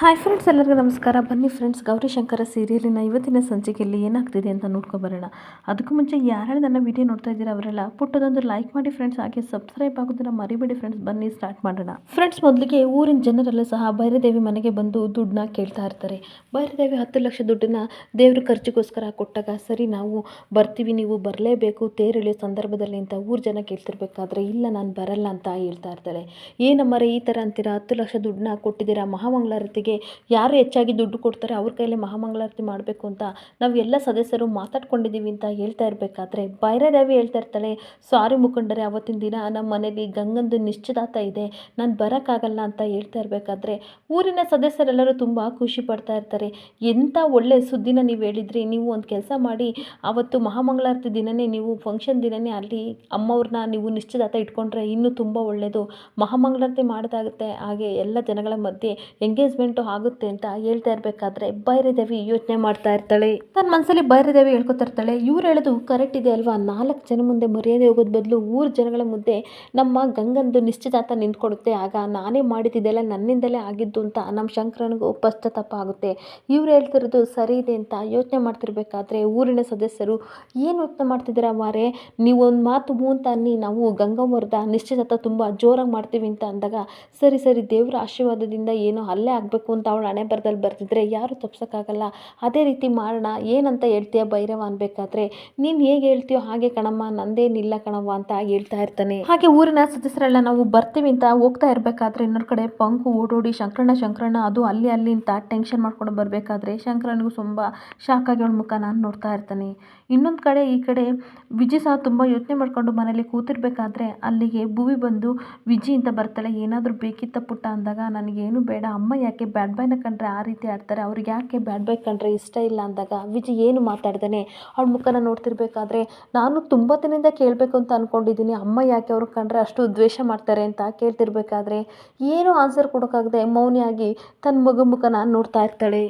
Hi friends, ಎಲ್ಲರಿಗೂ ನಮಸ್ಕಾರ. ಬನ್ನಿ ಫ್ರೆಂಡ್ಸ್, ಗೌರಿಶಂಕರ ಸೀರಿಯಲಿನ ಇವತ್ತಿನ ಸಂಚಿಕೆಯಲ್ಲಿ ಏನಾಗ್ತಿದೆ ಅಂತ ನೋಡ್ಕೊಬರೋಣ. ಅದಕ್ಕೂ ಮುಂಚೆ ಯಾರ್ಯಾರು ನನ್ನ ವಿಡಿಯೋ ನೋಡ್ತಾ ಇದ್ದೀರಾ ಅವರೆಲ್ಲ ಪುಟ್ಟದೊಂದು ಲೈಕ್ ಮಾಡಿ ಫ್ರೆಂಡ್ಸ್, ಹಾಗೆ ಸಬ್ಸ್ಕ್ರೈಬ್ ಆಗೋದನ್ನು ಮರಿಬೇಡಿ ಫ್ರೆಂಡ್ಸ್. ಬನ್ನಿ ಸ್ಟಾರ್ಟ್ ಮಾಡೋಣ. ಫ್ರೆಂಡ್ಸ್, ಮೊದಲಿಗೆ ಊರಿನ ಜನರೆಲ್ಲ ಸಹ ಭೈರದೇವಿ ಮನೆಗೆ ಬಂದು ದುಡ್ಡನ್ನ ಕೇಳ್ತಾ ಇರ್ತಾರೆ. ಭೈರದೇವಿ ಹತ್ತು ಲಕ್ಷ ದುಡ್ಡನ್ನ ದೇವ್ರ ಖರ್ಚಿಗೋಸ್ಕರ ಕೊಟ್ಟಾಗ ಸರಿ, ನಾವು ಬರ್ತೀವಿ, ನೀವು ಬರಲೇಬೇಕು ತೇರಿಳಿಯೋ ಸಂದರ್ಭದಲ್ಲಿ ಅಂತ ಊರು ಜನ ಕೇಳ್ತಿರ್ಬೇಕಾದ್ರೆ, ಇಲ್ಲ, ನಾನು ಬರಲ್ಲ ಅಂತ ಹೇಳ್ತಾ ಇರ್ತಾಳೆ ಏನಮ್ಮರೇ ಈ ಥರ ಅಂತೀರಾ? ಹತ್ತು ಲಕ್ಷ ದುಡ್ಡನ್ನ ಕೊಟ್ಟಿದ್ದೀರಾ? ಮಹಾಮಂಗಳಾರತಿಗೆ ಯಾರು ಹೆಚ್ಚಾಗಿ ದುಡ್ಡು ಕೊಡ್ತಾರೆ ಅವ್ರ ಕೈಯಲ್ಲಿ ಮಹಾಮಂಗಳಾರತಿ ಮಾಡಬೇಕು ಅಂತ ನಾವು ಎಲ್ಲ ಸದಸ್ಯರು ಮಾತಾಡ್ಕೊಂಡಿದ್ದೀವಿ ಅಂತ ಹೇಳ್ತಾ ಇರಬೇಕಾದ್ರೆ ಭೈರದೇವಿ ಹೇಳ್ತಾ ಇರ್ತಾಳೆ ಸಾರಿ ಮುಖಂಡರೆ ಅವತ್ತಿನ ದಿನ ನಮ್ಮ ಮನೇಲಿ ಗಂಗಂದು ನಿಶ್ಚಿತಾರ್ಥ ಇದೆ, ನಾನು ಬರೋಕ್ಕಾಗಲ್ಲ ಅಂತ ಹೇಳ್ತಾ ಇರಬೇಕಾದ್ರೆ ಊರಿನ ಸದಸ್ಯರೆಲ್ಲರೂ ತುಂಬ ಖುಷಿ ಪಡ್ತಾ ಇರ್ತಾರೆ. ಎಂಥ ಒಳ್ಳೆ ಸುದ್ದಿನ ನೀವು ಹೇಳಿದ್ರಿ, ನೀವು ಒಂದು ಕೆಲಸ ಮಾಡಿ ಆವತ್ತು ಮಹಾಮಂಗಳಾರತಿ ದಿನವೇ ನೀವು ಫಂಕ್ಷನ್ ದಿನವೇ ಅಲ್ಲಿ ಅಮ್ಮವ್ರನ್ನ ನೀವು ನಿಶ್ಚಿತಾರ್ಥ ಇಟ್ಕೊಂಡ್ರೆ ಇನ್ನೂ ತುಂಬ ಒಳ್ಳೆಯದು ಮಹಾಮಂಗಳಾರತಿ ಮಾಡೋದಾಗುತ್ತೆ, ಹಾಗೆ ಎಲ್ಲ ಜನಗಳ ಮಧ್ಯೆ ಎಂಗೇಜ್ಮೆಂಟು ಆಗುತ್ತೆ ಅಂತ ಹೇಳ್ತಾ ಇರಬೇಕಾದ್ರೆ ಭೈರದೇವಿ ಯೋಚನೆ ಮಾಡ್ತಾ ಇರ್ತಾಳೆ. ತನ್ನ ಮನಸ್ಸಲ್ಲಿ ಭೈರದೇವಿ ಹೇಳ್ಕೊತಾ ಇರ್ತಾಳೆ, ಇವ್ರು ಹೇಳೋದು ಕರೆಕ್ಟ್ ಇದೆ ಅಲ್ವಾ? ನಾಲ್ಕು ಜನ ಮುಂದೆ ಮರ್ಯಾದೆ ಹೋಗೋದ್ ಬದಲು ಊರು ಜನಗಳ ಮುಂದೆ ನಮ್ಮ ಗಂಗಂದು ನಿಶ್ಚಿತಾರ್ಥ ನಿಂತ್ಕೊಡುತ್ತೆ. ಆಗ ನಾನೇ ಮಾಡಿದ್ದಿದ್ದೆಲ್ಲ ನನ್ನಿಂದಲೇ ಆಗಿದ್ದು ಅಂತ ನಮ್ಮ ಶಂಕರನಿಗೂ ಪಶ್ಚಾತ್ತಾಪ ಆಗುತ್ತೆ. ಇವ್ರು ಹೇಳ್ತಿರೋದು ಸರಿ ಇದೆ ಅಂತ ಯೋಚನೆ ಮಾಡ್ತಿರ್ಬೇಕಾದ್ರೆ ಊರಿನ ಸದಸ್ಯರು, ಏನು ಯೋಚನೆ ಮಾಡ್ತಿದ್ದೀರಾ ಮಾರೆ? ನೀವು ಒಂದು ಮಾತು ಮೂಂತ ಅನ್ನಿ ನಾವು ಗಂಗಮ್ಮವ್ರದ ನಿಶ್ಚಿತಾರ್ಥ ತುಂಬ ಜೋರಾಗಿ ಮಾಡ್ತೀವಿ ಅಂತ ಅಂದಾಗ, ಸರಿ ಸರಿ ದೇವರ ಆಶೀರ್ವಾದದಿಂದ ಏನೋ ಅಲ್ಲೇ ಆಗಬೇಕು ಅಂತ ಅವಳು ಹಣೆ ಬರದಲ್ಲಿ ಬರ್ತಿದ್ರೆ ಯಾರು ತಪ್ಸೋಕ್ಕಾಗಲ್ಲ. ಅದೇ ರೀತಿ ಮಾಡೋಣ ಏನಂತ ಹೇಳ್ತೀಯ ಭೈರವ ಅನ್ಬೇಕಾದ್ರೆ, ನೀನು ಹೇಗೆ ಹೇಳ್ತೀಯೋ ಹಾಗೆ ಕಣಮ್ಮ, ನಂದೇನಿಲ್ಲ ಕಣವ್ವ ಅಂತ ಹೇಳ್ತಾ ಇರ್ತಾನೆ. ಹಾಗೆ ಊರಿನ ಸದಸ್ಯರೆಲ್ಲ ನಾವು ಬರ್ತೀವಿ ಅಂತ ಹೋಗ್ತಾ ಇರಬೇಕಾದ್ರೆ ಇನ್ನೊಂದು ಕಡೆ ಪಂಕು ಓಡೋಡಿ ಶಂಕರಣ್ಣ ಶಂಕರಣ್ಣ, ಅದು ಅಲ್ಲಿ ಅಲ್ಲಿ ಅಂತ ಟೆನ್ಷನ್ ಮಾಡ್ಕೊಂಡು ಬರಬೇಕಾದ್ರೆ ಶಂಕರನಿಗೂ ತುಂಬ ಶಾಕ್ ಅವಳ ಮುಖ ನಾನು ನೋಡ್ತಾ ಇರ್ತಾನೆ. ಇನ್ನೊಂದು ಕಡೆ ಈ ಕಡೆ ವಿಜಿ ಸಹ ತುಂಬ ಯೋಚನೆ ಮಾಡಿಕೊಂಡು ಮನೇಲಿ ಕೂತಿರ್ಬೇಕಾದ್ರೆ ಅಲ್ಲಿಗೆ ಭುವಿ ಬಂದು ವಿಜಿ ಅಂತ ಬರ್ತಾಳೆ, ಏನಾದರೂ ಬೇಕಿತ್ತ ಪುಟ್ಟ ಅಂದಾಗ, ನನಗೇನು ಬೇಡ, ಅಮ್ಮ ಯಾಕೆ ಬ್ಯಾಡ್ ಬಾಯ್ನ ಕಂಡ್ರೆ ಆ ರೀತಿ ಆಡ್ತಾರೆ, ಅವ್ರಿಗೆ ಯಾಕೆ ಬ್ಯಾಡ್ ಬಾಯ್ ಕಂಡ್ರೆ ಇಷ್ಟ ಇಲ್ಲ ಅಂದಾಗ ವಿಜಿ ಏನು ಮಾತಾಡ್ತಾನೆ ಅವ್ಳ ಮುಖನ ನೋಡ್ತಿರ್ಬೇಕಾದ್ರೆ, ನಾನು ತುಂಬ ದಿನದಿಂದ ಕೇಳಬೇಕು ಅಂತ ಅಂದ್ಕೊಂಡಿದ್ದೀನಿ ಅಮ್ಮ ಯಾಕೆ ಅವ್ರು ಕಂಡ್ರೆ ಅಷ್ಟು ದ್ವೇಷ ಮಾಡ್ತಾರೆ ಅಂತ ಕೇಳ್ತಿರ್ಬೇಕಾದ್ರೆ, ಏನು ಆನ್ಸರ್ ಕೊಡೋಕ್ಕಾಗದೆ ಮೌನಿಯಾಗಿ ತನ್ನ ಮಗು ಮುಖನ ನೋಡ್ತಾ ಇರ್ತಾಳೆ.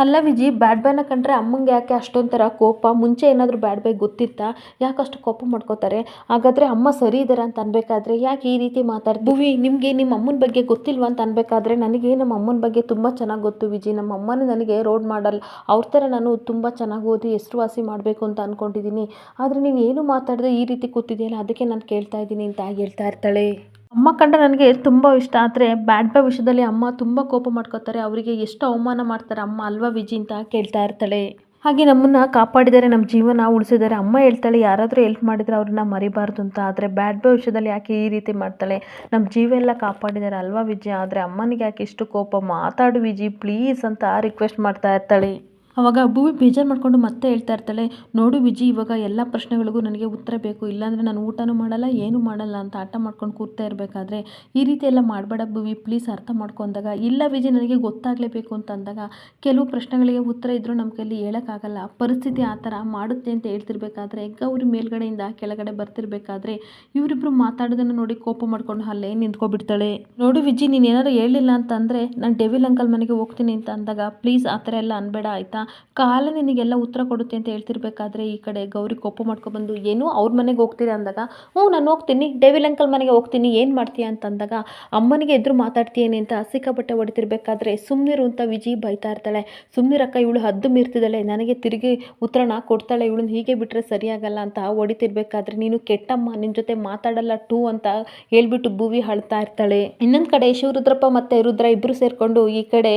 ಅಲ್ಲ ವಿಜಿ, ಬ್ಯಾಡ್ ಬಾಯ್ನ ಕಂಡ್ರೆ ಅಮ್ಮಂಗೆ ಯಾಕೆ ಅಷ್ಟೊಂಥರ ಕೋಪ? ಮುಂಚೆ ಏನಾದರೂ ಬ್ಯಾಡ್ ಬಾಯ್ ಗೊತ್ತಿತ್ತಾ? ಯಾಕೆ ಅಷ್ಟು ಕೋಪ ಮಾಡ್ಕೋತಾರೆ? ಹಾಗಾದರೆ ಅಮ್ಮ ಸರಿ ಇದ್ದಾರೆ ಅಂತ ಅನ್ಬೇಕಾದ್ರೆ ಯಾಕೆ ಈ ರೀತಿ ಮಾತಾಡ್ತೀವಿ ಭುವಿ, ನಿಮಗೆ ನಿಮ್ಮ ಅಮ್ಮನ ಬಗ್ಗೆ ಗೊತ್ತಿಲ್ವ ಅಂತ ಅನ್ಬೇಕಾದ್ರೆ ನನಗೆ ನಮ್ಮ ಅಮ್ಮನ ಬಗ್ಗೆ ತುಂಬ ಚೆನ್ನಾಗಿ ಗೊತ್ತು ವಿಜಿ. ನಮ್ಮ ಅಮ್ಮನೇ ನನಗೆ ರೋಡ್ ಮಾಡಲ್ ಅವ್ರ ಥರ ನಾನು ತುಂಬ ಚೆನ್ನಾಗಿ ಓದಿ ಹೆಸರುವಾಸಿ ಮಾಡಬೇಕು ಅಂತ ಅಂದ್ಕೊಂಡಿದ್ದೀನಿ ಆದರೆ ನೀನು ಏನು ಮಾತಾಡದೆ ಈ ರೀತಿ ಕೂತಿದೆಯಲ್ಲ, ಅದಕ್ಕೆ ನಾನು ಕೇಳ್ತಾ ಇದ್ದೀನಿ ಅಂತ ಹೇಳ್ತಾ ಇರ್ತಾಳೆ. ಅಮ್ಮ ಕಂಡ ನನಗೆ ತುಂಬ ಇಷ್ಟ. ಆದರೆ ಬ್ಯಾಡ್ ಬಾಯ್ ವಿಷಯದಲ್ಲಿ ಅಮ್ಮ ತುಂಬ ಕೋಪ ಮಾಡ್ಕೋತಾರೆ. ಅವರಿಗೆ ಎಷ್ಟು ಅವಮಾನ ಮಾಡ್ತಾರೆ ಅಮ್ಮ ಅಲ್ವಾ ವಿಜಿ ಅಂತ ಕೇಳ್ತಾ ಇರ್ತಾಳೆ. ಹಾಗೆ ನಮ್ಮನ್ನು ಕಾಪಾಡಿದ್ದಾರೆ ನಮ್ಮ ಜೀವನ ಉಳಿಸಿದ್ದಾರೆ ಅಮ್ಮ ಹೇಳ್ತಾಳೆ, ಯಾರಾದರೂ ಹೆಲ್ಪ್ ಮಾಡಿದರೆ ಅವ್ರನ್ನ ಮರಿಬಾರ್ದು ಅಂತ. ಆದರೆ ಬ್ಯಾಡ್ ಬಾಯ್ ವಿಷಯದಲ್ಲಿ ಯಾಕೆ ಈ ರೀತಿ ಮಾಡ್ತಾಳೆ? ನಮ್ಮ ಜೀವ ಎಲ್ಲ ಕಾಪಾಡಿದ್ದಾರೆ ಅಲ್ವಾ ವಿಜಿ? ಆದರೆ ಅಮ್ಮನಿಗೆ ಯಾಕೆ ಇಷ್ಟು ಕೋಪ? ಮಾತಾಡು ವಿಜಿ ಪ್ಲೀಸ್ ಅಂತ ರಿಕ್ವೆಸ್ಟ್ ಮಾಡ್ತಾ ಇರ್ತಾಳೆ. ಅವಾಗ ಭೂಮಿ ಬೇಜಾರು ಮಾಡಿಕೊಂಡು ಮತ್ತೆ ಹೇಳ್ತಾ ಇರ್ತಾಳೆ, ನೋಡು ವಿಜಿ, ಇವಾಗ ಎಲ್ಲ ಪ್ರಶ್ನೆಗಳಿಗೂ ನನಗೆ ಉತ್ತರ ಬೇಕು. ಇಲ್ಲಾಂದರೆ ನಾನು ಊಟನೂ ಮಾಡಲ್ಲ, ಏನೂ ಮಾಡಲ್ಲ ಅಂತ ಆಟ ಮಾಡ್ಕೊಂಡು ಕೂರ್ತಾ ಇರಬೇಕಾದ್ರೆ, ಈ ರೀತಿ ಎಲ್ಲ ಮಾಡಬೇಡ ಭೂಮಿ ಪ್ಲೀಸ್ ಅರ್ಥ ಮಾಡ್ಕೊಂಡಾಗ ಇಲ್ಲ ವಿಜಿ, ನನಗೆ ಗೊತ್ತಾಗಲೇಬೇಕು ಅಂತ ಅಂದಾಗ, ಕೆಲವು ಪ್ರಶ್ನೆಗಳಿಗೆ ಉತ್ತರ ಇದ್ದರೂ ನಮ್ಮ ಕೈಲಿ ಹೇಳೋಕ್ಕಾಗಲ್ಲ. ಪರಿಸ್ಥಿತಿ ಆ ಥರ ಮಾಡುತ್ತೆ ಅಂತ ಹೇಳ್ತಿರ್ಬೇಕಾದ್ರೆ, ಗೌರಿ ಮೇಲ್ಗಡೆಯಿಂದ ಕೆಳಗಡೆ ಬರ್ತಿರ್ಬೇಕಾದ್ರೆ ಇವರಿಬ್ಬರು ಮಾತಾಡೋದನ್ನು ನೋಡಿ ಕೋಪ ಮಾಡ್ಕೊಂಡು ಅಲ್ಲೇ ನಿಂತ್ಕೊಬಿಡ್ತಾಳೆ. ನೋಡು ವಿಜಿ, ನೀನು ಹೇಳಿಲ್ಲ ಅಂತಂದರೆ, ನಾನು ಡೆವಿಲ್ ಅಂಕಲ್ ಮನೆಗೆ ಹೋಗ್ತೀನಿ ಅಂತ ಅಂದಾಗ ಪ್ಲೀಸ್ ಆ ಥರ ಎಲ್ಲ ಅನ್ಬೇಡ, ಆಯಿತಾ? ಕಾಲ ನಿನಗೆಲ್ಲ ಉತ್ತರ ಕೊಡುತ್ತೆ ಅಂತ ಹೇಳ್ತಿರ್ಬೇಕಾದ್ರೆ ಈ ಕಡೆ ಗೌರಿ ಕೋಪ ಮಾಡ್ಕೊಬಂದು ಏನು ಅವ್ರ ಮನೆಗೆ ಹೋಗ್ತೀರಾ? ಅಂದಾಗ, ಹ್ಞೂ, ನಾನು ಹೋಗ್ತೀನಿ. ದೇವಿ ಅಂಕಲ್ ಮನೆಗೆ ಹೋಗ್ತೀನಿ. ಏನು ಮಾಡ್ತೀಯ? ಅಂತಂದಾಗ ಅಮ್ಮನಿಗೆ ಎದುರು ಮಾತಾಡ್ತೀಯೇನೆ ಅಂತ ಸಿಕ್ಕಾಪಟ್ಟೆ ಹೊಡಿತಿರ್ಬೇಕಾದ್ರೆ ಸುಮ್ಮನಿರು ಅಂತ ವಿಜಿ ಬೈತಾ ಇರ್ತಾಳೆ. ಸುಮ್ಮನಿರಕ್ಕ ಇವಳು ಹದ್ದು ಮೀರ್ತಿದ್ದಾಳೆ. ನನಗೆ ತಿರುಗಿ ಉತ್ತರನ ಕೊಡ್ತಾಳೆ. ಇವಳನ್ನ ಹೀಗೆ ಬಿಟ್ಟರೆ ಸರಿಯಾಗಲ್ಲ ಅಂತ ಹೊಡಿತಿರ್ಬೇಕಾದ್ರೆ ನೀನು ಕೆಟ್ಟಮ್ಮ ನಿನ್ನ ಜೊತೆ ಮಾತಾಡಲ್ಲ ಟೂ ಅಂತ ಹೇಳ್ಬಿಟ್ಟು ಭೂವಿ ಅಳ್ತಾ ಇರ್ತಾಳೆ. ಇನ್ನೊಂದು ಕಡೆ ಶಿವರುದ್ರಪ್ಪ ಮತ್ತು ರುದ್ರ ಇಬ್ಬರು ಸೇರಿಕೊಂಡು ಈ ಕಡೆ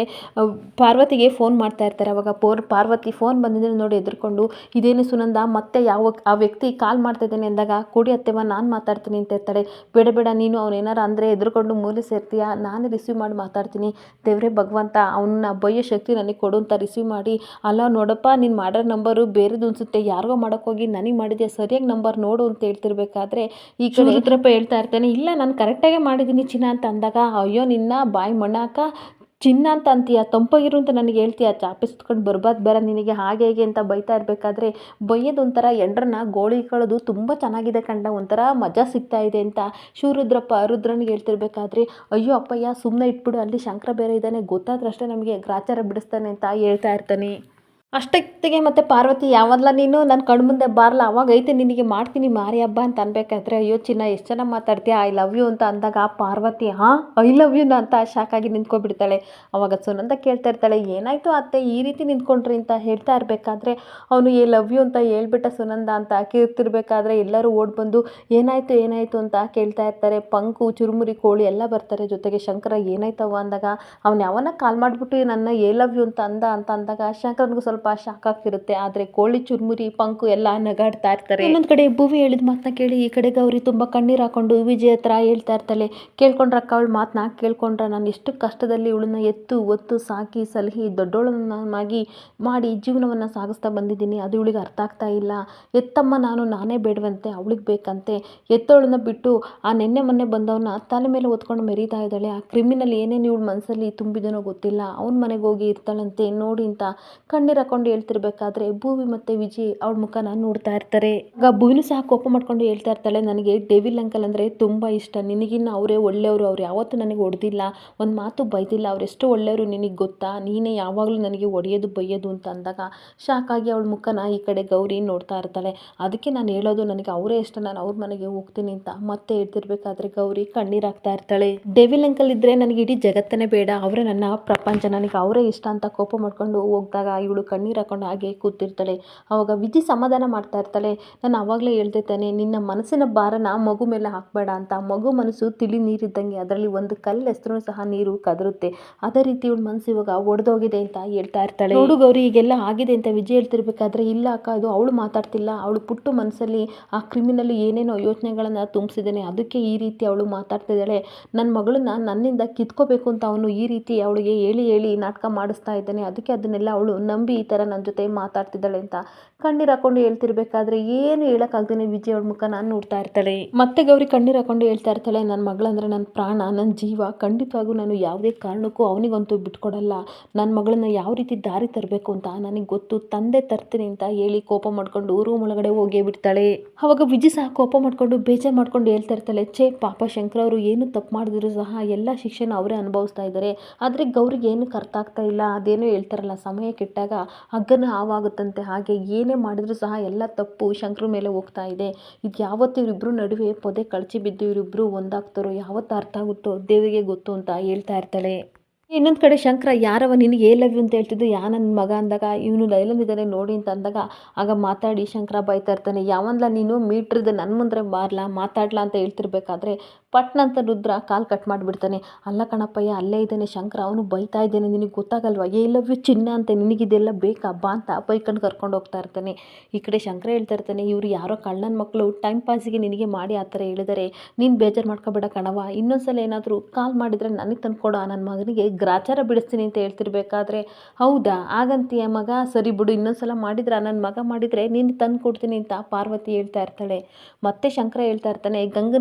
ಪಾರ್ವತಿಗೆ ಫೋನ್ ಮಾಡ್ತಾ ಇರ್ತಾರೆ. ಅವಾಗ ಪೋರ್ ಪಾರ್ವತಿ ಫೋನ್ ಬಂದಿದ್ದೀನಿ ನೋಡಿ ಎದ್ರುಕೊಂಡು, ಇದೇನು ಸುನಂದ, ಮತ್ತೆ ಯಾವ ಆ ವ್ಯಕ್ತಿ ಕಾಲ್ ಮಾಡ್ತಾ ಇದ್ದಾನೆ? ಅಂದಾಗ, ಕೊಡಿ ಅತ್ತೆವ ನಾನು ಮಾತಾಡ್ತೀನಿ, ಅಂತ ಇರ್ತಾಳೆ ಬೇಡ ಬೇಡ, ನೀನು ಅವನೇನಾರು ಅಂದರೆ ಎದುರುಕೊಂಡು ಮೂಲೆ ಸೇರ್ತೀಯ? ನಾನು ರಿಸೀವ್ ಮಾಡಿ ಮಾತಾಡ್ತೀನಿ. ದೇವ್ರೇ ಭಗವಂತ ಅವನ್ನ ಬಯ್ಯ ಶಕ್ತಿ ನನಗೆ ಕೊಡು ಅಂತ ರಿಸೀವ್ ಮಾಡಿ. ಅಲ್ಲ, ನೋಡಪ್ಪ, ನೀನು ಮಾಡೋ ನಂಬರು ಬೇರೆದು ಅನ್ಸುತ್ತೆ. ಯಾರಿಗೋ ಮಾಡೋಕ್ಕೋಗಿ ನನಗೆ ಮಾಡಿದ್ಯಾ? ಸರಿಯಾಗಿ ನಂಬರ್ ನೋಡು ಅಂತ ಹೇಳ್ತಿರ್ಬೇಕಾದ್ರೆ, ಈ ಕಡೆ ಹೇಳ್ತಾ ಇರ್ತಾನೆ, ಇಲ್ಲ, ನಾನು ಕರೆಕ್ಟಾಗೇ ಮಾಡಿದ್ದೀನಿ ಚಿನ್ನ, ಅಂತ ಅಂದಾಗ, ಅಯ್ಯೋ, ನಿನ್ನ ಬಾಯಿ ಮಣ್ಣಾಕ ಚಿನ್ನ ಅಂತ ಅಂತೀಯ? ತಂಪಾಗಿರು ಅಂತ ನನಗೆ ಹೇಳ್ತೀಯ ಚಾಪೆ ಸುತ್ಕೊಂಡು ಬರ್ಬಾರ್ದು, ಬರ ನಿನಗೆ ಹಾಗೆ ಹೇಗೆ ಅಂತ ಬೈತಾ ಇರಬೇಕಾದ್ರೆ ಬೈಯೋದು ಒಂಥರ ಎಂಡ್ರನ್ನ ಗೋಳಿ ಕಳೋದು ತುಂಬ ಚೆನ್ನಾಗಿದೆ ಕಂಡ ಒಂಥರ ಮಜಾ ಸಿಗ್ತಾ ಇದೆ ಅಂತ ಶಿವರುದ್ರಪ್ಪ ರುದ್ರನಿಗೆ ಹೇಳ್ತಿರ್ಬೇಕಾದ್ರೆ, ಅಯ್ಯೋ ಅಪ್ಪಯ್ಯ ಸುಮ್ಮನೆ ಇಟ್ಬಿಡು, ಅಲ್ಲಿ ಶಂಕರ ಬೇರೆ ಇದ್ದಾನೆ ಗೊತ್ತಾದ್ರಷ್ಟೇ ನಮಗೆ ಗ್ರಾಚಾರ ಬಿಡಿಸ್ತಾನೆ ಅಂತ ಹೇಳ್ತಾ ಇರ್ತಾನೆ. ಅಷ್ಟೊತ್ತಿಗೆ ಮತ್ತೆ ಪಾರ್ವತಿ, ಯಾವಾಗಲ ನೀನು? ನನ್ನ ಕಣ್ಮುಂದೆ ಬಾರಲ್ಲ ಅವಾಗ ಐತೆ ನಿನಗೆ ಮಾಡ್ತೀನಿ ಮಾರಿ ಹಬ್ಬ ಅಂತ ಅನ್ಬೇಕಾದ್ರೆ, ಅಯ್ಯೋ ಚಿನ್ನ, ಎಷ್ಟು ಚೆನ್ನಾಗಿ ಮಾತಾಡ್ತೀಯ? ಐ ಲವ್ ಯು ಅಂತ ಅಂದಾಗ, ಆ ಪಾರ್ವತಿ, ಹಾಂ ಐ ಲವ್ ಯು ಅಂತ ಶಾಕಾಗಿ ನಿಂತ್ಕೊಬಿಡ್ತಾಳೆ. ಅವಾಗ ಸುನಂದ ಕೇಳ್ತಾ ಇರ್ತಾಳೆ, ಏನಾಯಿತು ಅತ್ತೆ? ಈ ರೀತಿ ನಿಂತ್ಕೊಂಡ್ರಿ ಅಂತ ಹೇಳ್ತಾ ಇರಬೇಕಾದ್ರೆ, ಅವನು ಏ ಲವ್ ಯು ಅಂತ ಹೇಳ್ಬಿಟ್ಟ ಸುನಂದ ಅಂತ ಕೇಳ್ತಿರ್ಬೇಕಾದ್ರೆ, ಎಲ್ಲರೂ ಓಡ್ ಬಂದು ಏನಾಯಿತು ಏನಾಯಿತು ಅಂತ ಕೇಳ್ತಾ ಇರ್ತಾರೆ. ಪಂಕು, ಚುರುಮುರಿ, ಕೋಳಿ ಎಲ್ಲ ಬರ್ತಾರೆ. ಜೊತೆಗೆ ಶಂಕರ ಏನಾಯ್ತವ ಅಂದಾಗ, ಅವ್ನು ಯಾವನ ಕಾಲ್ ಮಾಡಿಬಿಟ್ಟು ನನ್ನ ಏ ಲವ್ ಯು ಅಂತ ಅಂದ ಅಂತ ಅಂದಾಗ, ಶಂಕರನಿಗೂ ಸ್ವಲ್ಪ ಶಾಕ್ ಆಗ್ತಿರುತ್ತೆ. ಆದರೆ ಕೋಳಿ, ಚುರುಮುರಿ, ಪಂಕು ಎಲ್ಲ ನಗಾಡ್ತಾ ಇರ್ತಾರೆ. ಇನ್ನೊಂದು ಕಡೆ ಭುವಿ ಹೇಳಿದ ಮಾತನ್ನ ಕೇಳಿ, ಈ ಕಡೆ ಗೌರಿ ತುಂಬ ಕಣ್ಣೀರು ಹಾಕೊಂಡು ವಿಜಯ ಹತ್ರ ಹೇಳ್ತಾ ಇರ್ತಾಳೆ ಕೇಳ್ಕೊಂಡ್ರಕ್ಕ ಅವಳು ಮಾತನ್ನ ಕೇಳ್ಕೊಂಡ್ರ ನಾನು ಎಷ್ಟು ಕಷ್ಟದಲ್ಲಿ ಇವಳನ್ನ ಎತ್ತು, ಒತ್ತು, ಸಾಕಿ, ಸಲಹಿ, ದೊಡ್ಡೋಳನ್ನಾಗಿ ಮಾಡಿ ಜೀವನವನ್ನು ಸಾಗಿಸ್ತಾ ಬಂದಿದ್ದೀನಿ. ಅದು ಇವಳಿಗೆ ಅರ್ಥ ಆಗ್ತಾ ಇಲ್ಲ. ಎತ್ತಮ್ಮ ನಾನು, ನಾನೇ ಬೇಡವಂತೆ, ಅವಳಿಗೆ ಬೇಕಂತೆ. ಎತ್ತೋಳನ್ನ ಬಿಟ್ಟು ಆ ನೆನ್ನೆ ಮೊನ್ನೆ ಬಂದವನ್ನ ತಲೆ ಮೇಲೆ ಒತ್ಕೊಂಡು ಮೆರೀತಾ ಇದ್ದಾಳೆ. ಆ ಕ್ರಿಮಿನಲ್ ಏನೇನು ಇವಳು ಮನಸ್ಸಲ್ಲಿ ತುಂಬಿದನೋ ಗೊತ್ತಿಲ್ಲ. ಅವನ ಮನೆಗೆ ಹೋಗಿ ಇರ್ತಾಳಂತೆ, ನೋಡಿ ಅಂತ ಕಣ್ಣೀರು ಹಾಕೊಂಡು ಹೇಳ್ತಿರ್ಬೇಕಾದ್ರೆ ಭೂವಿ ಮತ್ತೆ ವಿಜಿ ಅವಳ ಮುಖನ ನೋಡ್ತಾ ಇರ್ತಾರೆ. ಆಗ ಸಹ ಕೋಪ ಮಾಡ್ಕೊಂಡು ಹೇಳ್ತಾ ಇರ್ತಾಳೆ. ನನಗೆ ಡೆವಿಲ್ ಅಂಕಲ್ ಅಂದರೆ ತುಂಬ ಇಷ್ಟ. ನಿನಗಿನ್ನ ಅವರೇ ಒಳ್ಳೆಯವರು. ಅವ್ರು ಯಾವತ್ತೂ ನನಗೆ ಹೊಡೆದಿಲ್ಲ. ಒಂದು ಮಾತು ಬೈದಿಲ್ಲ. ಅವರೆಷ್ಟು ಒಳ್ಳೆಯವರು ನಿನಗೆ ಗೊತ್ತಾ? ನೀನೇ ಯಾವಾಗಲೂ ನನಗೆ ಒಡೆಯೋದು ಬೈಯೋದು ಅಂತ ಅಂದಾಗ ಶಾಕ್ ಆಗಿ ಅವಳ ಮುಖನ ಈ ಕಡೆ ಗೌರಿ ನೋಡ್ತಾ ಇರ್ತಾಳೆ. ಅದಕ್ಕೆ ನಾನು ಹೇಳೋದು ನನಗೆ ಅವರೇ ಇಷ್ಟ. ನಾನು ಅವ್ರ ಮನೆಗೆ ಹೋಗ್ತೀನಿ ಅಂತ ಮತ್ತೆ ಹೇಳ್ತಿರ್ಬೇಕಾದ್ರೆ ಗೌರಿ ಕಣ್ಣೀರು ಹಾಕ್ತಾ ಇರ್ತಾಳೆ. ಡೆವಿಲ್ ಅಂಕಲ್ ಇದ್ದರೆ ನನಗೆ ಇಡೀ ಜಗತ್ತನೇ ಬೇಡ. ಅವರೇ ನನ್ನ ಪ್ರಪಂಚ. ನನಗೆ ಅವರೇ ಇಷ್ಟ ಅಂತ ಕೋಪ ಮಾಡ್ಕೊಂಡು ಹೋಗ್ದಾಗ ಇವಳು ಕಣ್ಣೀರು ಹಾಕೊಂಡು ಹಾಗೆ ಕೂತಿರ್ತಾಳೆ. ಆವಾಗ ವಿಧಿ ಸಮಾಧಾನ ಮಾಡ್ತಾ ಇರ್ತಾಳೆ. ನಾನು ಆವಾಗಲೇ ಹೇಳ್ದೆ ನಿನ್ನ ಮನಸ್ಸಿನ ಭಾರನ ಮಗು ಮೇಲೆ ಹಾಕಬೇಡ ಅಂತ. ಮಗು ಮನಸ್ಸು ತಿಳಿ ನೀರಿದ್ದಂಗೆ ಅದರಲ್ಲಿ ಒಂದು ಕಲ್ಲು ಹೆಸರು ಸಹ ನೀರು ಕದರುತ್ತೆ. ಅದೇ ರೀತಿ ಇವಳ ಮನಸ್ಸು ಇವಾಗ ಒಡೆದೋಗಿದೆ ಅಂತ ಹೇಳ್ತಾ ಇರ್ತಾಳೆ. ನೋಡು ಈಗೆಲ್ಲ ಆಗಿದೆ ಅಂತ ವಿಜಯ್ ಹೇಳ್ತಿರ್ಬೇಕಾದ್ರೆ ಇಲ್ಲ ಅಕ್ಕ, ಅದು ಅವಳು ಮಾತಾಡ್ತಿಲ್ಲ. ಅವಳು ಪುಟ್ಟು ಮನಸ್ಸಲ್ಲಿ ಆ ಕ್ರಿಮಿನಲ್ ಏನೇನೋ ಯೋಚನೆಗಳನ್ನು ತುಂಬಿಸಿದ್ದಾನೆ. ಅದಕ್ಕೆ ಈ ರೀತಿ ಅವಳು ಮಾತಾಡ್ತಿದ್ದಾಳೆ ನನ್ನ ಮಗಳನ್ನ ನನ್ನಿಂದ ಕಿತ್ಕೋಬೇಕು ಅಂತ ಅವನು ಈ ರೀತಿ ಅವಳಿಗೆ ಹೇಳಿ ಹೇಳಿ ನಾಟಕ ಮಾಡಿಸ್ತಾ ಇದ್ದಾನೆ. ಅದಕ್ಕೆ ಅದನ್ನೆಲ್ಲ ಅವಳು ನಂಬಿ ಥರ ನನ್ನ ಜೊತೆ ಮಾತಾಡ್ತಿದ್ದಾಳೆ ಅಂತ ಕಣ್ಣೀರು ಹಾಕೊಂಡು ಹೇಳ್ತಿರ್ಬೇಕಾದ್ರೆ ಏನು ಹೇಳೋಕ್ಕಾಗ್ದೇ ವಿಜಯ್ ಅವಳ ಮುಖ ನಾನು ನೋಡ್ತಾ ಇರ್ತಾಳೆ. ಮತ್ತೆ ಗೌರಿ ಕಣ್ಣೀರು ಹಾಕೊಂಡು ಹೇಳ್ತಾ ಇರ್ತಾಳೆ ನನ್ನ ಮಗಳಂದ್ರೆ ನನ್ನ ಪ್ರಾಣ ನನ್ನ ಜೀವ ಖಂಡಿತವಾಗೂ ನಾನು ಯಾವುದೇ ಕಾರಣಕ್ಕೂ ಅವನಿಗಂತೂ ಬಿಟ್ಕೊಡಲ್ಲ. ನನ್ನ ಮಗಳನ್ನ ಯಾವ ರೀತಿ ದಾರಿ ತರಬೇಕು ಅಂತ ನನಗೆ ಗೊತ್ತು, ತಂದೆ ತರ್ತೀನಿ ಅಂತ ಹೇಳಿ ಕೋಪ ಮಾಡ್ಕೊಂಡು ರೂಮ್ ಒಳಗಡೆ ಹೋಗೇ ಬಿಡ್ತಾಳೆ. ಅವಾಗ ವಿಜಯ್ ಸಹ ಕೋಪ ಮಾಡ್ಕೊಂಡು ಬೇಜಾರು ಮಾಡ್ಕೊಂಡು ಹೇಳ್ತಾ ಇರ್ತಾಳೆ, ಛೇ, ಪಾಪ ಶಂಕರ್ ಅವರು ಏನು ತಪ್ಪು ಮಾಡಿದ್ರು ಸಹ ಎಲ್ಲ ಶಿಕ್ಷೆನ ಅವರೇ ಅನುಭವಿಸ್ತಾ ಇದ್ದಾರೆ ಆದರೆ ಗೌರಿಗೆ ಏನಕ್ಕೆ ಅರ್ಥ ಆಗ್ತಾ ಇಲ್ಲ, ಅದೇನೋ ಹೇಳ್ತಾರಲ್ಲ, ಸಮಯ ಕೆಟ್ಟಾಗ ಹಗ್ಗನ ಹಾವಾಗುತ್ತಂತೆ. ಹಾಗೆ ಏನೇ ಮಾಡಿದರೂ ಸಹ ಎಲ್ಲ ತಪ್ಪು ಶಂಕರ ಮೇಲೆ ಹೋಗ್ತಾ ಇದೆ. ಇದು ಯಾವತ್ತು ಇವರಿಬ್ಬರು ನಡುವೆ ಪೊದೆ ಕಳಚಿ ಬಿದ್ದು ಇವರಿಬ್ಬರು ಒಂದಾಗ್ತಾರೋ, ಯಾವತ್ತು ಅರ್ಥ ಆಗುತ್ತೋ ದೇವರಿಗೆ ಗೊತ್ತು ಅಂತ ಹೇಳ್ತಾ ಇರ್ತಾಳೆ. ಇನ್ನೊಂದು ಕಡೆ ಶಂಕರ, ಯಾರವ ನಿನಗೆ ಏ ಅಂತ ಹೇಳ್ತಿದ್ದು? ಯಾ ನನ್ನ ಮಗ ಅಂದಾಗ? ಇವನು ಲೈಲಂದಿದ್ದಾನೆ ನೋಡಿ ಅಂತ ಅಂದಾಗ, ಆಗ ಮಾತಾಡಿ ಶಂಕರ ಬೈತಾ ಇರ್ತಾನೆ. ಯಾವಂದ್ಲ ನೀನು ಮೀಟ್ರದ್ದು ನನ್ನ ಮುಂದೆ ಬಾರ್ಲಾ, ಮಾತಾಡ್ಲಾ ಅಂತ ಹೇಳ್ತಿರ್ಬೇಕಾದ್ರೆ ಪಟ್ನಂತ ರುದ್ರ ಕಾಲು ಕಟ್ ಮಾಡಿಬಿಡ್ತಾನೆ. ಅಲ್ಲ ಕಣಪ್ಪಯ್ಯ, ಅಲ್ಲೇ ಇದ್ದಾನೆ ಶಂಕರ, ಅವನು ಬೈತಾ ಇದ್ದಾನೆ, ನಿನಗೆ ಗೊತ್ತಾಗಲ್ವಾ? ಏ, ಲವ್ ಯು ಚಿನ್ನ ಅಂತ ನಿನಗಿದೆಲ್ಲ ಬೇಕಾ? ಬಾ ಅಂತ ಬೈಕಂಡು ಕರ್ಕೊಂಡು ಹೋಗ್ತಾ ಇರ್ತಾನೆ. ಈ ಕಡೆ ಶಂಕರ ಹೇಳ್ತಾ ಇರ್ತಾನೆ, ಇವರು ಯಾರೋ ಕಳ್ಳನ ಮಕ್ಕಳು ಟೈಮ್ ಪಾಸಿಗೆ ನಿನಗೆ ಮಾಡಿ ಆ ಥರ ಹೇಳಿದರೆ. ನೀನು ಬೇಜಾರು ಮಾಡ್ಕೊಬೇಡ ಕಣವ ಇನ್ನೊಂದ್ಸಲ ಏನಾದರೂ ಕಾಲ್ ಮಾಡಿದರೆ ನನಗೆ ತಂದ್ಕೊಡು ನನ್ನ ಮಗನಿಗೆ ಗ್ರಾಚಾರ ಬಿಡಿಸ್ತೀನಿ ಅಂತ ಹೇಳ್ತಿರ್ಬೇಕಾದ್ರೆ. ಹೌದಾ? ಹಾಗಂತೀಯ ಮಗ? ಸರಿ ಬಿಡು, ಇನ್ನೊಂದ್ಸಲ ಮಾಡಿದ್ರೆ ನನ್ನ ಮಗ ಮಾಡಿದರೆ ನೀನು ತಂದು ಕೊಡ್ತೀನಿ ಅಂತ ಪಾರ್ವತಿ ಹೇಳ್ತಾ ಇರ್ತಾಳೆ. ಮತ್ತೆ ಶಂಕರ ಹೇಳ್ತಾ ಇರ್ತಾನೆ ಗಂಗ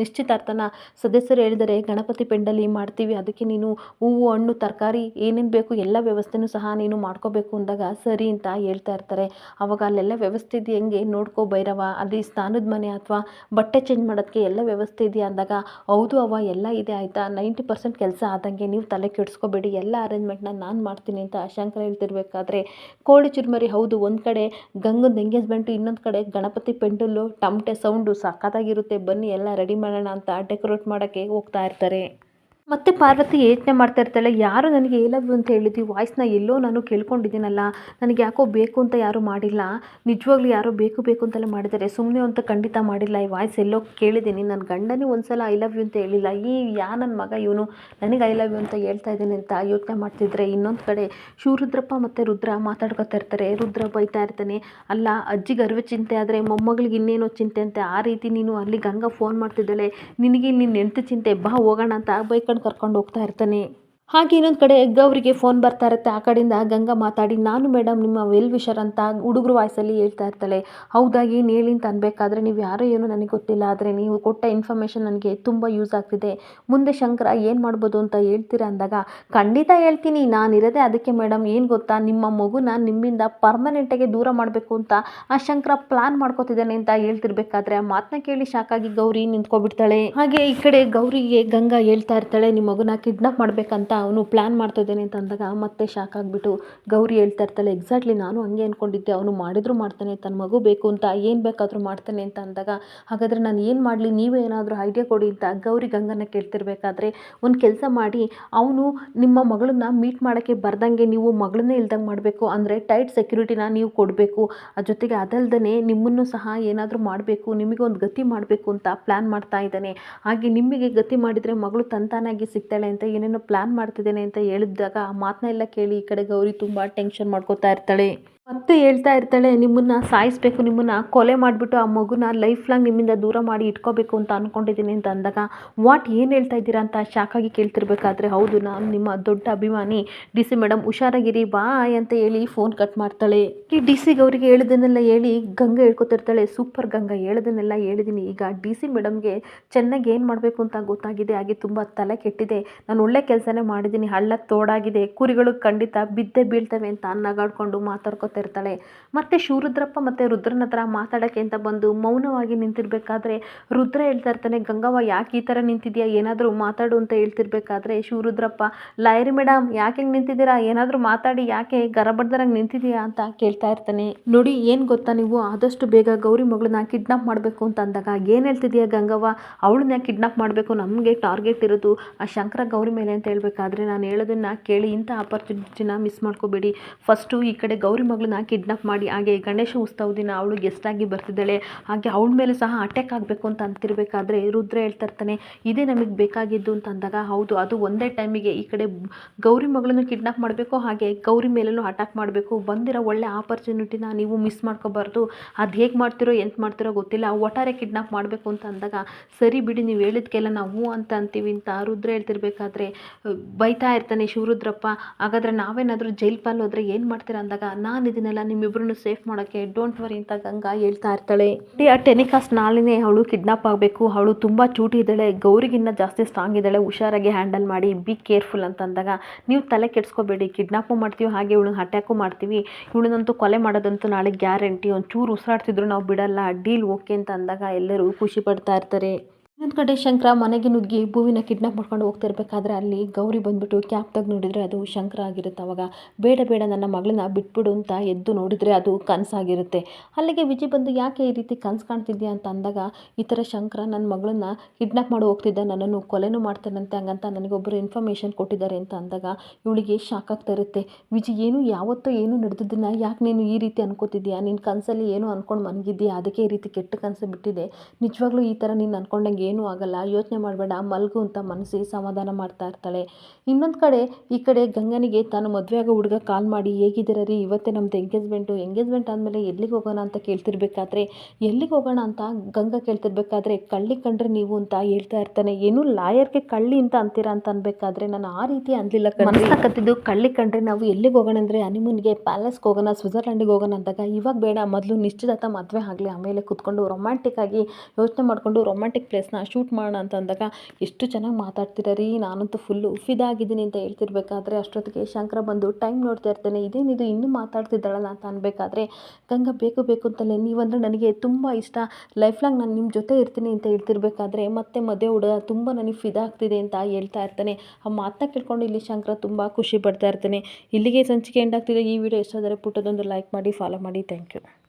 ನಿಶ್ಚ ನಿಶ್ಚಿತಾರ್ಥನ ಸದಸ್ಯರು ಹೇಳಿದರೆ, ಗಣಪತಿ ಪೆಂಡಲಿ ಮಾಡ್ತೀವಿ, ಅದಕ್ಕೆ ನೀನು ಹೂವು, ಹಣ್ಣು, ತರಕಾರಿ, ಏನೇನು ಬೇಕು, ಎಲ್ಲ ವ್ಯವಸ್ಥೆನೂ ಸಹ ನೀನು ಮಾಡ್ಕೋಬೇಕು ಅಂದಾಗ, ಸರಿ ಅಂತ ಹೇಳ್ತಾ ಇರ್ತಾರೆ. ಅವಾಗ ಅಲ್ಲೆಲ್ಲ ವ್ಯವಸ್ಥೆ ಇದೆಯಾ ಹೆಂಗೆ? ನೋಡ್ಕೋ ಭೈರವ, ಅಲ್ಲಿ ಸ್ಥಾನದ ಮನೆ ಅಥವಾ ಬಟ್ಟೆ ಚೇಂಜ್ ಮಾಡೋದಕ್ಕೆ ಎಲ್ಲ ವ್ಯವಸ್ಥೆ ಇದೆಯಾ? ಅಂದಾಗ, ಹೌದು ಅವ ಎಲ್ಲ ಇದೆ, ಆಯಿತಾ? ನೈಂಟಿ ಪರ್ಸೆಂಟ್ ಕೆಲಸ ಆದಂಗೆ ನೀವು ತಲೆ ಕೆಡಿಸ್ಕೋಬೇಡಿ, ಎಲ್ಲ ಅರೇಂಜ್ಮೆಂಟ್ನ ನಾನು ಮಾಡ್ತೀನಿ ಅಂತ ಶಂಕರ ಹೇಳ್ತಿರ್ಬೇಕಾದ್ರೆ, ಕೋಳಿ ಚುರುಮರಿ ಹೌದು, ಒಂದು ಕಡೆ ಗಂಗಂದು ಎಂಗೇಜ್ಮೆಂಟು ಇನ್ನೊಂದು ಕಡೆ ಗಣಪತಿ ಪೆಂಡಲ್ಲು ಟಮಟೆ, ಸೌಂಡು ಸಖತ್ತಾಗಿರುತ್ತೆ ಬನ್ನಿ, ಎಲ್ಲ ರೆಡಿ ಮಾಡೋಣ ಅಂತ ಡೆಕೋರೇಟ್ ಮಾಡೋಕ್ಕೆ ಹೋಗ್ತಾ ಇರ್ತಾರೆ. ಮತ್ತೆ ಪಾರ್ವತಿ ಯೋಚನೆ ಮಾಡ್ತಾ ಇರ್ತಾಳೆ, ಯಾರು ನನಗೆ ಏಲವ್ ಅಂತ ಹೇಳಿದ್ವಿ, ವಾಯ್ಸ್ನ ಎಲ್ಲೋ ನಾನು ಕೇಳ್ಕೊಂಡಿದ್ದೀನಲ್ಲ, ನನಗೆ ಯಾಕೋ ಬೇಕು ಅಂತ ಯಾರೂ ಮಾಡಿಲ್ಲ, ನಿಜವಾಗ್ಲೂ ಯಾರೋ ಬೇಕು ಬೇಕು ಅಂತೆಲ್ಲ ಮಾಡಿದ್ದಾರೆ ಸುಮ್ಮನೆ ಅಂತ ಖಂಡಿತ ಮಾಡಿಲ್ಲ, ಈ ವಾಯ್ಸ್ ಎಲ್ಲೋ ಕೇಳಿದ್ದೀನಿ ನನ್ನ ಗಂಡನೇ ಒಂದ್ಸಲ ಐ ಲವ್ ಯು ಅಂತ ಹೇಳಿಲ್ಲ, ಈ ಯಾ ನನ್ನ ಮಗ ಇವನು, ನನಗೆ ಐ ಲವ್ ಯು ಅಂತ ಹೇಳ್ತಾ ಇದ್ದೀನಿ ಅಂತ ಯೋಚನೆ ಮಾಡ್ತಿದ್ರೆ, ಇನ್ನೊಂದು ಕಡೆ ಶಿವರುದ್ರಪ್ಪ ಮತ್ತು ರುದ್ರ ಮಾತಾಡ್ಕೊತಾ ಇರ್ತಾರೆ, ರುದ್ರ ಬೈತಾ ಇರ್ತಾನೆ, ಅಲ್ಲ, ಅಜ್ಜಿಗೆ ಅರಿವೆ ಚಿಂತೆ ಆದರೆ ಮೊಮ್ಮಗಳಿಗೆ ಇನ್ನೇನೋ ಚಿಂತೆ ಅಂತೆ, ಆ ರೀತಿ ನೀನು ಅಲ್ಲಿ ಗಂಗಾ ಫೋನ್ ಮಾಡ್ತಿದ್ದಾಳೆ, ನಿನಗೆ ನಿನ್ನ ಹೆಂಡ್ತಿ ಚಿಂತೆ, ಬಾ ಹೋಗೋಣ ಅಂತ ಬೈಕೊಂಡು ಕರ್ಕೊಂಡು ಹೋಗ್ತಾ ಇರ್ತಾನೆ. ಹಾಗೆ ಇನ್ನೊಂದು ಕಡೆ ಗೌರಿಗೆ ಫೋನ್ ಬರ್ತಾ ಇರುತ್ತೆ. ಆ ಕಡೆಯಿಂದ ಗಂಗಾ ಮಾತಾಡಿ, ನಾನು ಮೇಡಮ್ ನಿಮ್ಮ ವೆಲ್ ವಿಷರ್ ಅಂತ ಹುಡುಗರು ವಾಯ್ಸಲ್ಲಿ ಹೇಳ್ತಾ ಇರ್ತಾಳೆ. ಹೌದಾ, ಏನು ಹೇಳಿ ಅಂತ ಅನ್ಬೇಕಾದ್ರೆ ನೀವು ಯಾರೋ ಏನೋ ನನಗೆ ಗೊತ್ತಿಲ್ಲ, ಆದರೆ ನೀವು ಕೊಟ್ಟ ಇನ್ಫಾರ್ಮೇಷನ್ ನನಗೆ ತುಂಬ ಯೂಸ್ ಆಗ್ತಿದೆ. ಮುಂದೆ ಶಂಕರ ಏನು ಮಾಡ್ಬೋದು ಅಂತ ಹೇಳ್ತೀರಾ ಅಂದಾಗ, ಖಂಡಿತ ಹೇಳ್ತೀನಿ. ನಾನಿರೋದೇ ಅದಕ್ಕೆ ಮೇಡಮ್ ಏನು ಗೊತ್ತಾ? ನಿಮ್ಮ ಮಗುನ ನಿಮ್ಮಿಂದ ಪರ್ಮನೆಂಟಾಗಿ ದೂರ ಮಾಡಬೇಕು ಅಂತ ಆ ಶಂಕರ ಪ್ಲಾನ್ ಮಾಡ್ಕೋತಿದ್ದಾನೆ ಅಂತ ಹೇಳ್ತಿರ್ಬೇಕಾದ್ರೆ ಆ ಮಾತನ್ನ ಕೇಳಿ ಶಾಕಾಗಿ ಗೌರಿ ನಿಂತ್ಕೊಬಿಡ್ತಾಳೆ. ಹಾಗೆ ಈ ಕಡೆ ಗೌರಿಗೆ ಗಂಗಾ ಹೇಳ್ತಾ ಇರ್ತಾಳೆ, ನಿಮ್ಮ ಮಗುನ ಕಿಡ್ನಾಪ್ ಮಾಡ್ಬೇಕಂತ ಅವನು ಪ್ಲ್ಯಾನ್ ಮಾಡ್ತಾ ಅಂತ ಅಂದಾಗ ಮತ್ತೆ ಶಾಕ್ ಆಗಿಬಿಟ್ಟು ಗೌರಿ ಹೇಳ್ತಾ ಇರ್ತಾಳೆ ಎಕ್ಸಾಕ್ಟ್ಲಿ ನಾನು ಹಂಗೆ ಅಂದ್ಕೊಂಡಿದ್ದೆ ಅವನು ಮಾಡಿದ್ರು ಮಾಡ್ತಾನೆ ತನ್ನ ಮಗು ಬೇಕು ಅಂತ, ಏನು ಬೇಕಾದರೂ ಮಾಡ್ತಾನೆ ಅಂತ ಅಂದಾಗ, ಹಾಗಾದರೆ ನಾನು ಏನು ಮಾಡಲಿ, ನೀವೇ ಏನಾದರೂ ಐಡಿಯಾ ಕೊಡಿ ಅಂತ ಗೌರಿ ಗಂಗನ ಕೇಳ್ತಿರ್ಬೇಕಾದ್ರೆ ಒಂದು ಕೆಲಸ ಮಾಡಿ, ಅವನು ನಿಮ್ಮ ಮಗಳನ್ನ ಮೀಟ್ ಮಾಡೋಕ್ಕೆ ಬರ್ದಂಗೆ ನೀವು ಮಗಳನ್ನೇ ಇಲ್ದಂಗೆ ಮಾಡಬೇಕು, ಅಂದರೆ ಟೈಟ್ ಸೆಕ್ಯೂರಿಟಿನ ನೀವು ಕೊಡಬೇಕು ಜೊತೆಗೆ ಅದಲ್ದೇ ನಿಮ್ಮನ್ನು ಸಹ ಏನಾದರೂ ಮಾಡಬೇಕು, ನಿಮಗೆ ಒಂದು ಗತಿ ಮಾಡಬೇಕು ಅಂತ ಪ್ಲ್ಯಾನ್ ಮಾಡ್ತಾ ಇದ್ದಾನೆ, ಹಾಗೆ ನಿಮಗೆ ಗತಿ ಮಾಡಿದರೆ ಮಗಳು ತಂತಾನಾಗಿ ಸಿಗ್ತಾಳೆ ಅಂತ ಏನೇನೋ ಪ್ಲ್ಯಾನ್ ಮಾಡ್ತಿದ್ದೇನೆ ಅಂತ ಹೇಳಿದಾಗ ಆ ಮಾತನ್ನ ಎಲ್ಲ ಕೇಳಿ ಈ ಕಡೆ ಗೌರಿ ತುಂಬ ಟೆನ್ಷನ್ ಮಾಡ್ಕೋತಾ ಇರ್ತಾಳೆ. ಮತ್ತೆ ಹೇಳ್ತಾ ಇರ್ತಾಳೆ, ನಿಮ್ಮನ್ನ ಸಾಯಿಸ್ಬೇಕು, ನಿಮ್ಮನ್ನ ಕೊಲೆ ಮಾಡಿಬಿಟ್ಟು ಆ ಮಗುನ ಲೈಫ್ ಲಾಂಗ್ ನಿಮ್ಮಿಂದ ದೂರ ಮಾಡಿ ಇಟ್ಕೋಬೇಕು ಅಂತ ಅಂದ್ಕೊಂಡಿದ್ದೀನಿ ಅಂತ ಅಂದಾಗ, ವಾಟ್, ಏನು ಹೇಳ್ತಾ ಇದ್ದೀರಾ ಅಂತ ಶಾಕಾಗಿ ಕೇಳ್ತಿರ್ಬೇಕಾದ್ರೆ ಹೌದು, ನಾನು ನಿಮ್ಮ ದೊಡ್ಡ ಅಭಿಮಾನಿ. ಡಿ ಸಿ ಮೇಡಮ್ ಹುಷಾರಾಗಿರಿ, ಬಾಯ್ ಅಂತ ಹೇಳಿ ಫೋನ್ ಕಟ್ ಮಾಡ್ತಾಳೆ. ಈ ಡಿ ಸಿ ಅವರಿಗೆ ಹೇಳೋದನ್ನೆಲ್ಲ ಹೇಳಿ ಗಂಗಾ ಹೇಳ್ಕೊತಿರ್ತಾಳೆ. ಸೂಪರ್ ಗಂಗಾ, ಹೇಳೋದನ್ನೆಲ್ಲ ಹೇಳಿದ್ದೀನಿ ಈಗ ಡಿ ಸಿ ಮೇಡಮ್ಗೆ ಚೆನ್ನಾಗಿ ಏನು ಮಾಡಬೇಕು ಅಂತ ಗೊತ್ತಾಗಿದೆ, ಹಾಗೆ ತುಂಬ ತಲೆ ಕೆಟ್ಟಿದೆ. ನಾನು ಒಳ್ಳೆ ಕೆಲಸನೇ ಮಾಡಿದ್ದೀನಿ ಹಳ್ಳ ತೋಡಾಗಿದೆ. ಕುರಿಗಳು ಖಂಡಿತ ಬಿದ್ದೆ ಬೀಳ್ತವೆ ಅಂತ ನಗಾಡ್ಕೊಂಡು ಮಾತಾಡ್ಕೊತಾ ಇರ್ತಾಳೆ. ಮತ್ತು ಶಿವರುದ್ರಪ್ಪ ಮತ್ತು ರುದ್ರನ ಹತ್ರ ಮಾತಾಡೋಕ್ಕೆ ಅಂತ ಬಂದು ಮೌನವಾಗಿ ನಿಂತಿರ್ಬೇಕಾದ್ರೆ ರುದ್ರ ಹೇಳ್ತಾ ಇರ್ತಾನೆ, ಗಂಗವ್ವ, ಯಾಕೆ ಈ ಥರ ನಿಂತಿದ್ಯಾ? ಏನಾದರೂ ಮಾತಾಡು ಅಂತ ಹೇಳ್ತಿರ್ಬೇಕಾದ್ರೆ ಶಿವರುದ್ರಪ್ಪ ಲಾಯರಿ ಮೇಡಮ್ ಯಾಕೆ ಹಿಂಗೆ ನಿಂತಿದ್ದೀರಾ? ಏನಾದರೂ ಮಾತಾಡಿ, ಯಾಕೆ ಗರಬಡ್ದಂಗೆ ನಿಂತಿದೆಯಾ ಅಂತ ಕೇಳ್ತಾ ಇರ್ತಾನೆ. ನೋಡಿ, ಏನು ಗೊತ್ತಾ ನೀವು? ಆದಷ್ಟು ಬೇಗ ಗೌರಿ ಮಗಳನ್ನ ಕಿಡ್ನಾಪ್ ಮಾಡಬೇಕು ಅಂತ ಅಂದಾಗ ಏನು ಹೇಳ್ತಿದ್ಯಾ ಗಂಗವ್ವ? ಅವಳನ್ನ ಕಿಡ್ನಾಪ್ ಮಾಡಬೇಕು? ನಮಗೆ ಟಾರ್ಗೆಟ್ ಇರೋದು ಆ ಶಂಕರ ಗೌರಿ ಮೇಲೆ ಅಂತ ಹೇಳ್ಬೇಕಾದ್ರೆ ನಾನು ಹೇಳೋದನ್ನ ಕೇಳಿ ಇಂಥ ಆಪರ್ಚುನಿಟಿನ ಮಿಸ್ ಮಾಡ್ಕೋಬೇಡಿ. ಫಸ್ಟು ಈ ಕಡೆ ಗೌರಿ ಮಗಳನ್ನ ಕಿಡ್ನಾಪ್ ಮಾಡಿ, ಹಾಗೆ ಗಣೇಶ ಉತ್ಸವ ದಿನ ಅವಳು ಗೆಸ್ಟಾಗಿ ಬರ್ತಿದ್ದಾಳೆ. ಹಾಗೆ ಅವಳ ಮೇಲೆ ಸಹ ಅಟ್ಯಾಕ್ ಆಗಬೇಕು ಅಂತ ಅಂತಿರಬೇಕಾದ್ರೆ ರುದ್ರ ಹೇಳ್ತಾ ಇರ್ತಾನೆ, ಇದೇ ನಮಗೆ ಬೇಕಾಗಿದ್ದು ಅಂತ ಅಂದಾಗ, ಹೌದು, ಅದು ಒಂದೇ ಟೈಮಿಗೆ ಈ ಕಡೆ ಗೌರಿ ಮಗಳನ್ನು ಕಿಡ್ನಾಪ್ ಮಾಡಬೇಕು, ಹಾಗೆ ಗೌರಿ ಮೇಲೂ ಅಟ್ಯಾಕ್ ಮಾಡಬೇಕು. ಬಂದಿರೋ ಒಳ್ಳೆ ಆಪರ್ಚುನಿಟಿನ ನೀವು ಮಿಸ್ ಮಾಡ್ಕೋಬಾರ್ದು. ಅದು ಹೇಗೆ ಮಾಡ್ತಿರೋ, ಎಂತ ಮಾಡ್ತಿರೋ ಗೊತ್ತಿಲ್ಲ. ಒಟ್ಟಾರೆ ಕಿಡ್ನಾಪ್ ಮಾಡಬೇಕು ಅಂತ ಅಂದಾಗ, ಸರಿ ಬಿಡಿ, ನೀವು ಹೇಳಿದ್ಕೆಲ್ಲ ನಾವು ಅಂತ ಅಂತೀವಿ ಅಂತ ರುದ್ರ ಹೇಳ್ತಿರ್ಬೇಕಾದ್ರೆ, ಬೈತಾ ಇರ್ತಾನೆ ಶಿವರುದ್ರಪ್ಪ. ಹಾಗಾದರೆ ನಾವೇನಾದರೂ ಜೈಲ್ ಪಾಲ್ ಹೋದರೆ ಏನು ಮಾಡ್ತೀರಾ ಅಂದಾಗ, ನಾನು ಇದನ್ನೆಲ್ಲ ನಿಮ್ಮಿಬ್ಬರನ್ನು ಸೇಫ್ ಮಾಡೋಕ್ಕೆ ಡೋಂಟ್ ವರಿ ಅಂತ ಗಂಗಾ ಹೇಳ್ತಾ ಇರ್ತಾಳೆ. ಆ ಟೆನಿಕಾಸ್ಟ್ ನಾಳಿನೇ ಅವಳು ಕಿಡ್ನಾಪ್ ಆಗಬೇಕು. ಅವಳು ತುಂಬ ಚೂಟಿ ಇದ್ದಾಳೆ. ಗೌರಿಗಿನ್ನ ಜಾಸ್ತಿ ಸ್ಟ್ರಾಂಗ್ ಇದ್ದಾಳೆ. ಹುಷಾರಾಗಿ ಹ್ಯಾಂಡಲ್ ಮಾಡಿ ಬಿ ಕೇರ್ಫುಲ್ ಅಂತ ಅಂದಾಗ ನೀವು ತಲೆ ಕೆಡಿಸ್ಕೋಬೇಡಿ. ಕಿಡ್ನಾಪು ಮಾಡ್ತೀವಿ ಹಾಗೆ ಇವಳನ್ನ ಅಟ್ಯಾಕು ಮಾಡ್ತೀವಿ. ಇವಳನ್ನಂತೂ ಕೊಲೆ ಮಾಡೋದಂತೂ ನಾಳೆ ಗ್ಯಾರಂಟಿ ಒಂಚೂರು ಉಸಿರಾಡ್ತಿದ್ರು ನಾವು ಬಿಡಲ್ಲ. ಡೀಲ್ ಓಕೆ ಅಂತ ಅಂದಾಗ ಎಲ್ಲರೂ ಖುಷಿ ಪಡ್ತಾ ಇರ್ತಾರೆ. ಇನ್ನೊಂದು ಕಡೆ ಶಂಕರ ಮನೆಗೆ ನುಗ್ಗಿ ಭೂವಿನ ಕಿಡ್ನಾಪ್ ಮಾಡ್ಕೊಂಡು ಹೋಗ್ತಿರ್ಬೇಕಾದ್ರೆ ಅಲ್ಲಿ ಗೌರಿ ಬಂದ್ಬಿಟ್ಟು ಕ್ಯಾಪ್ ತೆಗೆದು ನೋಡಿದರೆ ಅದು ಶಂಕರ ಆಗಿರುತ್ತೆ. ಅವಾಗ ಬೇಡ ಬೇಡ, ನನ್ನ ಮಗಳನ್ನ ಬಿಟ್ಬಿಡು ಅಂತ ಎದ್ದು ನೋಡಿದರೆ ಅದು ಕನಸಾಗಿರುತ್ತೆ. ಅಲ್ಲಿಗೆ ವಿಜಯ್ ಬಂದು, ಯಾಕೆ ಈ ರೀತಿ ಕನಸು ಕಾಣ್ತಿದ್ಯಾ? ಅಂತ ಅಂದಾಗ, ಈ ಥರ ಶಂಕರ ನನ್ನ ಮಗಳನ್ನ ಕಿಡ್ನಾಪ್ ಮಾಡಿ ಹೋಗ್ತಿದ್ದ, ನನ್ನನ್ನು ಕೊಲೆನೂ ಮಾಡ್ತಾನಂತೆ, ಹಂಗಂತ ನನಗೊಬ್ಬರು ಇನ್ಫಾರ್ಮೇಷನ್ ಕೊಟ್ಟಿದ್ದಾರೆ ಅಂತ ಅಂದಾಗ ಇವಳಿಗೆ ಶಾಕ್ ಆಗ್ತಾ ಇರುತ್ತೆ. ವಿಜಯ್ ಏನು, ಯಾವತ್ತೂ ಏನು ನಡೆದಿದ್ದನ್ನ ಯಾಕೆ ನೀನು ಈ ರೀತಿ ಅನ್ಕೋತಿದ್ಯಾ? ನಿನ್ನ ಕನಸಲ್ಲಿ ಏನೋ ಅಂದ್ಕೊಂಡು ಮನಗಿದ್ದೀಯಾ ಅದಕ್ಕೆ ಈ ರೀತಿ ಕೆಟ್ಟ ಕನಸು ಬಿಟ್ಟಿದೆ. ನಿಜವಾಗ್ಲೂ ಈ ಥರ ನೀನು ಅನ್ಕೊಂಡಂಗೆ ಏನೂ ಆಗಲ್ಲ, ಯೋಚನೆ ಮಾಡಬೇಡ, ಮಲಗು ಅಂತ ಮನಸ್ಸಿಗೆ ಸಮಾಧಾನ ಮಾಡ್ತಾ ಇರ್ತಾಳೆ. ಇನ್ನೊಂದು ಕಡೆ ಈ ಕಡೆ ಗಂಗನಿಗೆ ತಾನು ಮದುವೆ ಆಗೋ ಹುಡುಗ ಕಾಲ್ ಮಾಡಿ, ಹೇಗಿದ್ದೀರ ರೀ? ಇವತ್ತೇ ನಮ್ಮದು ಎಂಗೇಜ್ಮೆಂಟು ಎಂಗೇಜ್ಮೆಂಟ್ ಆದಮೇಲೆ ಎಲ್ಲಿಗೆ ಹೋಗೋಣ ಅಂತ ಕೇಳ್ತಿರ್ಬೇಕಾದ್ರೆ, ಎಲ್ಲಿಗೆ ಹೋಗೋಣ ಅಂತ ಗಂಗಾ ಕೇಳ್ತಿರ್ಬೇಕಾದ್ರೆ, ಕಳ್ಳಿ ಕಂಡ್ರೆ ನೀವು ಅಂತ ಹೇಳ್ತಾ ಇರ್ತಾನೆ. ಏನು ಲಾಯರ್ಗೆ ಕಳ್ಳಿ ಅಂತ ಅಂತೀರಾ ಅಂತ ಅನ್ಬೇಕಾದ್ರೆ ನಾನು ಆ ರೀತಿ ಅನ್ಲಿಲ್ಲ ಕತ್ತಿದ್ದು ಕಳ್ಳಿ ಕಂಡ್ರೆ ನಾವು ಎಲ್ಲಿಗೆ ಹೋಗೋಣ ಅಂದರೆ ಹನಿಮೂನ್ಗೆ ಪ್ಯಾಲೇಸ್ಗೆ ಹೋಗೋಣ ಸ್ವಿಟ್ಜರ್ಲ್ಯಾಂಡಿಗೆ ಹೋಗೋಣ ಅಂದಾಗ ಇವಾಗ ಬೇಡ, ಮೊದಲು ನಿಶ್ಚಿತಾರ್ಥ ಮದುವೆ ಆಗಲಿ, ಆಮೇಲೆ ಕುತ್ಕೊಂಡು ರೊಮ್ಯಾಂಟಿಕ್ ಆಗಿ ಯೋಚನೆ ಮಾಡಿಕೊಂಡು ರೊಮ್ಯಾಂಟಿಕ್ ಪ್ಲೇಸ್ನ ಶೂಟ್ ಮಾಡೋಣ ಅಂತ ಅಂದಾಗ, ಎಷ್ಟು ಚೆನ್ನಾಗಿ ಮಾತಾಡ್ತೀರ ರೀ? ನಾನಂತೂ ಫುಲ್ಲು ಫಿದಾಗಿದ್ದೀನಿ ಅಂತ ಹೇಳ್ತಿರ್ಬೇಕಾದ್ರೆ ಅಷ್ಟೊತ್ತಿಗೆ ಶಂಕರ ಬಂದು ಟೈಮ್ ನೋಡ್ತಾ ಇರ್ತಾನೆ ಇದೇನಿದು ಇನ್ನೂ ಮಾತಾಡ್ತಿದ್ದಾಳಲ್ಲ ಅಂತ ಅನ್ಬೇಕಾದ್ರೆ, ಗಂಗಾ, ಬೇಕು ಬೇಕು ಅಂತಲೇ, ನೀವಂದರೆ ನನಗೆ ತುಂಬ ಇಷ್ಟ. ಲೈಫ್ ಲಾಂಗ್ ನಾನು ನಿಮ್ಮ ಜೊತೆ ಇರ್ತೀನಿ ಅಂತ ಹೇಳ್ತಿರ್ಬೇಕಾದ್ರೆ, ಮತ್ತೆ ಮದುವೆ ಹುಡುಗ ತುಂಬ ನನಗೆ ಫಿದಾಗ್ತಿದೆ ಅಂತ ಹೇಳ್ತಾ ಇರ್ತಾನೆ. ಆ ಮಾತನ್ನ ಕೇಳ್ಕೊಂಡು ಇಲ್ಲಿ ಶಂಕರ ತುಂಬ ಖುಷಿ ಪಡ್ತಾ ಇರ್ತಾನೆ. ಇಲ್ಲಿಗೆ ಸಂಚಿಕೆ ಎಂಡ್ ಆಗ್ತಿದೆ. ಈ ವಿಡಿಯೋ ಇಷ್ಟ ಆದರೆ ಪುಟ್ಟದೊಂದು ಲೈಕ್ ಮಾಡಿ ಫಾಲೋ ಮಾಡಿ. Thank you